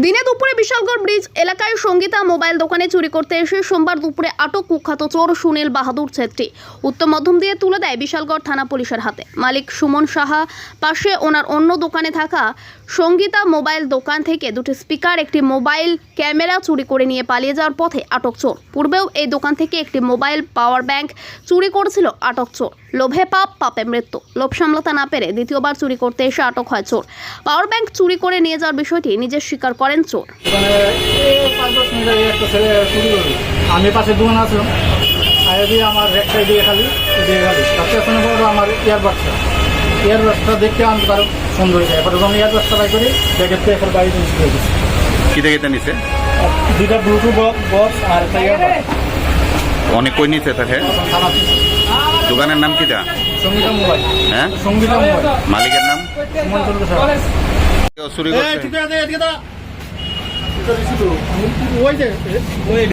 দিনে দুপুরে বিশালগড় ব্রিজ এলাকায় সঙ্গীতা মোবাইল দোকানে চুরি করতে এসে সোমবার দুপুরে আটক কুখ্যাত চোর সুনীল বাহাদুর ছেত্রী। উত্তর মধ্যম দিয়ে তুলে দেয় বিশালগড় থানা পুলিশের হাতে। মালিক সুমন সাহা, পাশে ওনার অন্য দোকানে থাকা সঙ্গীতা মোবাইল দোকান থেকে দুটি স্পিকার, একটি মোবাইল ক্যামেরা চুরি করে নিয়ে পালিয়ে যাওয়ার পথে আটক চোর। পূর্বেও এই দোকান থেকে একটি মোবাইল পাওয়ার ব্যাংক চুরি করেছিল আটক চোর। লোভে পাপ, পাপে মৃত্যু। লোভ সামলাতে না পেরে দ্বিতীয়বার চুরি করতে এসে আটক হয় চোর। পাওয়ার ব্যাংক চুরি করে নিয়ে যাওয়ার বিষয়টি নিজের স্বীকার করেন চোর। মানে আমি পাশে দোকান আসলাম আমার সাইড দিয়ে খালি দিয়ে খালি। তারপরে শুনে আমার ইয়ারবাডসটা ইয়ারবাডসটা দেখতে আমি কারও সুন্দর হয়ে যায়। এবার যখন ইয়ারবাডসটা বাই করি ব্যাগের থেকে এখন গাড়ি জিনিস করে দিচ্ছি কিতে কিতে নিছে? দুইটা ব্লুটুথ বক্স আর একটা অনেক কই নিছে তাকে? দোকানের নাম কিটা সঙ্গীতা মোবাইল। হ্যাঁ? সঙ্গীতা মোবাইল। মালিকের নাম? চুরি এই, করছে What is it? What is it?